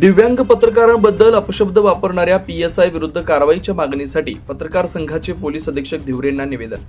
दिव्यांग पत्रकारांबद्दल अपशब्द वापरणाऱ्या पी एस आय विरुद्ध कारवाईच्या मागणीसाठी पत्रकार संघाचे पोलीस अधीक्षक धिवरेंना निवेदन.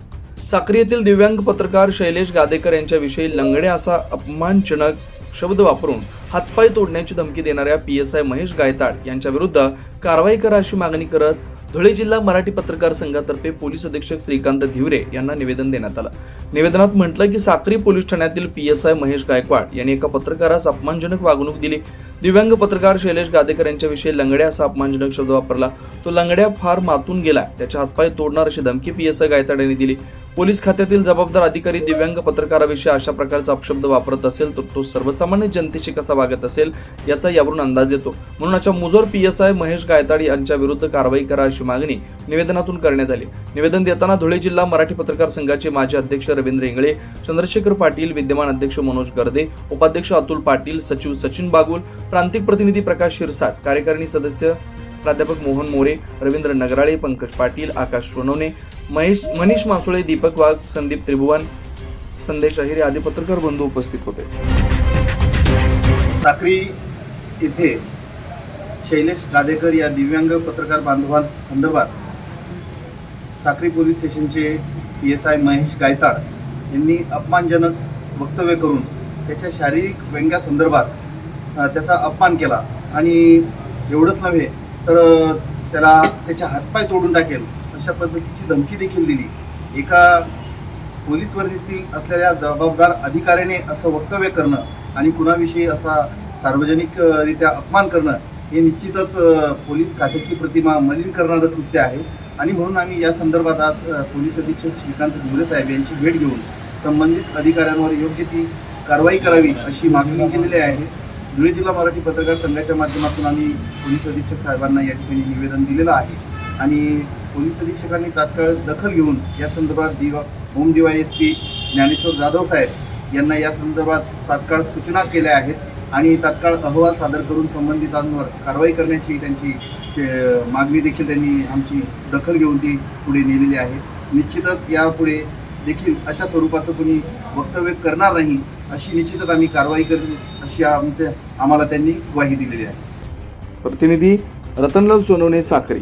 साक्री येथील दिव्यांग पत्रकार शैलेश गादेकर यांच्याविषयी लंगड्या असा अपमानजनक शब्द वापरून हातपाय तोडण्याची धमकी देणाऱ्या P S I Mahesh Gaitad यांच्या विरुद्ध कारवाई करा अशी मागणी करत धुळे जिल्हा मराठी पत्रकार संघातर्फे पोलीस अधीक्षक श्रीकांत धिवरे यांना निवेदन देण्यात आलं. निवेदनात म्हटलं की साक्री पोलीस ठाण्यातील P S I Mahesh Gaikwad यांनी एका पत्रकारास अपमानजनक वागणूक दिली. दिव्यांग पत्रकार शैलेश गादेकर यांच्याविषयी लंगड्या असा अपमानजनक शब्द वापरला. तो लंगड्या फार मातून गेला. त्याच्या हातपाय तोडणार अशी धमकी पी एस आय गायताड यांनी दिली. पोलीस खात्यातील जबाबदार अधिकारी दिव्यांग पत्रकाराविषयी अशा प्रकारचा अपशब्द वापरत असेल तर तो सर्वसामान्य जनतेशी कसा वागत असेल याचा यावरून अंदाज येतो. म्हणून अशा मुजोर P S I Mahesh Gaitad यांच्या विरुद्ध कारवाई करा अशी मागणी निवेदनातून करण्यात आली. निवेदन देताना धुळे जिल्हा मराठी पत्रकार संघाचे माजी अध्यक्ष रवींद्र इंगळे चंद्रशेखर पाटील विद्यमान अध्यक्ष मनोज गर्दे उपाध्यक्ष अतुल पाटील सचिव सचिन बागुल प्रांतिक प्रतिनिधी प्रकाश शिरसाट कार्यकारिणी सदस्य प्राध्यापक मोहन मोरे रवींद्र नगराळे पंकज पाटील आकाश सोनवणे महेश मनीष मासुळे दीपक वाघ संदीप त्रिभुवन संदेश अहिरे आदी पत्रकार बंधू उपस्थित होते. साक्री इथे शैलेश गादेकर या दिव्यांग पत्रकार बांधवांसंदर्भात साक्री पोलीस स्टेशनचे P S I Mahesh Gaitad यांनी अपमानजनक वक्तव्य करून त्याच्या शारीरिक व्यंग्यासंदर्भात त्याचा अपमान केला. आणि एवढंच नव्हे तर त्याला त्याचे हातपाय तोडून टाकेल. अशा पद्धतीची धमकी देखील दिली. एका पोलीस वर्दीतील असलेल्या जबाबदार अधिकाऱ्याने असं वक्तव्य करणं आणि कुणाविषयी असा सार्वजनिकरित्या अपमान करणं हे निश्चितच पोलीस खात्याची प्रतिमा मलिन करणारं कृत्य आहे. आणि म्हणून आम्ही या संदर्भात आज पोलीस अधीक्षक श्रीकांत ढुले साहेब यांची भेट घेऊन संबंधित अधिकाऱ्यांवर योग्य ती कारवाई करावी अशी मागणी केलेली आहे. धुळे जिल्हा मराठी पत्रकार संघाच्या माध्यमातून आम्ही पोलीस अधीक्षक साहेबांना या ठिकाणी निवेदन दिलेलं आहे. आणि पोलीस अधीक्षकांनी तात्काळ दखल घेऊन या संदर्भात दिवा home D Y S P Dnyaneshwar Jadhav साहेब यांना या संदर्भात तात्काळ सूचना केल्या आहेत आणि तात्काळ अहवाल सादर करून संबंधितांवर कारवाई करण्याची त्यांची मागणी देखील त्यांनी आमची दखल घेऊन ती पुढे नेलेली आहे. निश्चितच यापुढे देखील अशा स्वरूपाचं कोणी वक्तव्य करणार नाही अशी निश्चितच आम्ही कारवाई करू अशी आमच्या आम्हाला त्यांनी ग्वाही दिलेली आहे. प्रतिनिधी रतनलाल सोनवणे साखरी